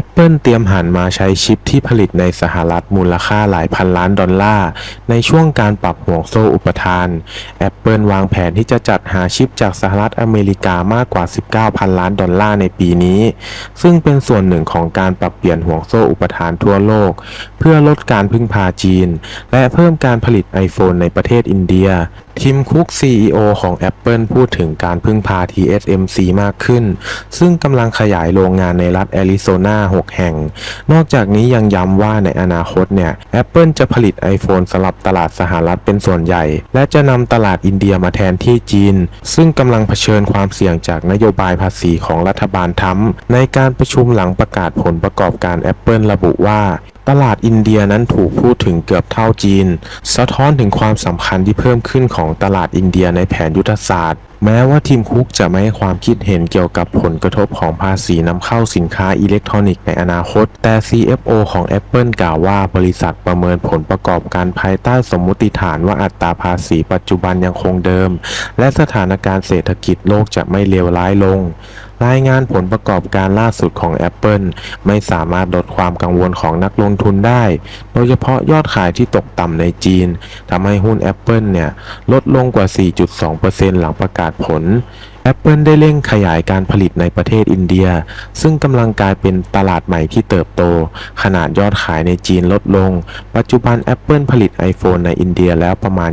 Apple เตรียมหันมาใช้ชิปที่ผลิตในสหรัฐมูลค่าหลายพันล้านดอลลาร์ในช่วงการปรับห่วงโซ่อุปทาน Apple วางแผนที่จะจัดหาชิปจากสหรัฐอเมริกามากกว่า 19 พันล้านดอลลาร์ในปีนี้ ซึ่งเป็นส่วนหนึ่งของการปรับเปลี่ยนห่วงโซ่อุปทานทั่วโลก เพื่อลดการพึ่งพาจีน และเพิ่มการผลิต iPhone ในประเทศอินเดียทิมคุก CEO ของ Apple พูดถึงการพึ่งพา TSMC มากขึ้น ซึ่งกำลังขยายโรงงานในรัฐแอริโซนา6 แห่ง นอกจากนี้ยังย้ำว่าในอนาคตเนี่ย Apple จะผลิต iPhone สำหรับตลาดสหรัฐเป็นส่วนใหญ่ และจะนำตลาดอินเดียมาแทนที่จีน ซึ่งกำลังเผชิญความเสี่ยงจากนโยบายภาษีของรัฐบาลทรัมในการประชุมหลังประกาศผลประกอบการ Apple ระบุว่าตลาดอินเดียนั้นถูกพูดถึงเกือบเท่าจีน สะท้อนถึงความสำคัญที่เพิ่มขึ้นของตลาดอินเดียในแผนยุทธศาสตร์แม้ว่าทีมคุกจะไม่ให้ความคิดเห็นเกี่ยวกับผลกระทบของภาษีนำเข้าสินค้าอิเล็กทรอนิกส์ในอนาคต แต่ CFO ของ Apple กล่าวว่าบริษัทประเมินผลประกอบการภายใต้สมมุติฐานว่าอัตราภาษีปัจจุบันยังคงเดิม และสถานการณ์เศรษฐกิจโลกจะไม่เลวร้ายลง รายงานผลประกอบการล่าสุดของ Apple ไม่สามารถลดความกังวลของนักลงทุนได้ โดยเฉพาะยอดขายที่ตกต่ำในจีนทำให้หุ้น Apple เนี่ยลดลงกว่า 4.2%หลังประกาศผล Apple ได้เร่งขยายการผลิตในประเทศอินเดีย ซึ่งกำลังกลายเป็นตลาดใหม่ที่เติบโต ขนาดยอดขายในจีนลดลง ปัจจุบัน Apple ผลิต iPhone ในอินเดียแล้วประมาณ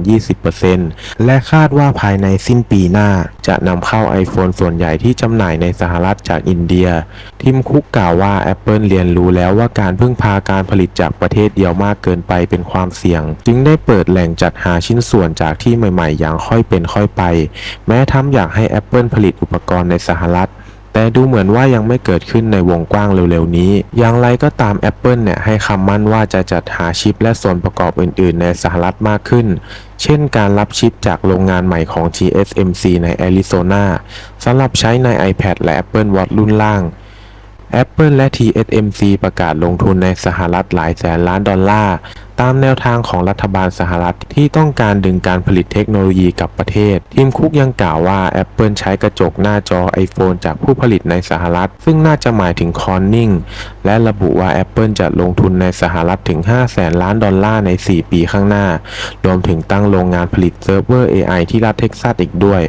20%และคาดว่าภายในสิ้นปีหน้า จะนำเข้า iPhone ส่วนใหญ่ที่จำหน่ายในสหรัฐจากอินเดีย ทิมคุกกล่าวว่า Apple เรียนรู้แล้วว่าการพึ่งพาการผลิตจากประเทศเดียวมากเกินไปเป็นความเสี่ยง จึงได้เปิดแหล่งจัดหาชิ้นส่วนจากที่ใหม่ๆ อย่างค่อยเป็นค่อยไป แม้ทำอยากให้ Apple ผลิตอุปกรณ์ในสหรัฐ แต่ดูเหมือนว่ายังไม่เกิดขึ้นในวงกว้างเร็วๆนี้ อย่างไรก็ตาม Apple เนี่ยให้คำมั่นว่าจะจัดหาชิปและส่วนประกอบอื่นๆ ในสหรัฐมากขึ้น เช่นการรับชิปจากโรงงานใหม่ของ TSMC ในแอริโซนาสำหรับใช้ใน iPad และ Apple Watch รุ่นล่าง Apple และ TSMC ประกาศลงทุนในสหรัฐหลายแสนล้านดอลลาร์ตามแนวทางของรัฐบาลสหรัฐที่ต้องการดึงการผลิตเทคโนโลยีกลับประเทศ ทีมคุกยังกล่าวว่า Apple ใช้กระจกหน้าจอ iPhone จากผู้ผลิตในสหรัฐ ซึ่งน่าจะหมายถึงคอนนิ่งและระบุว่า Apple จะลงทุนในสหรัฐถึง 5 แสนล้านดอลลาร์ใน 4 ปีข้างหน้า รวมถึงตั้งโรงงานผลิตเซิร์ฟเวอร์ AI ที่รัฐเท็กซัสอีกด้วย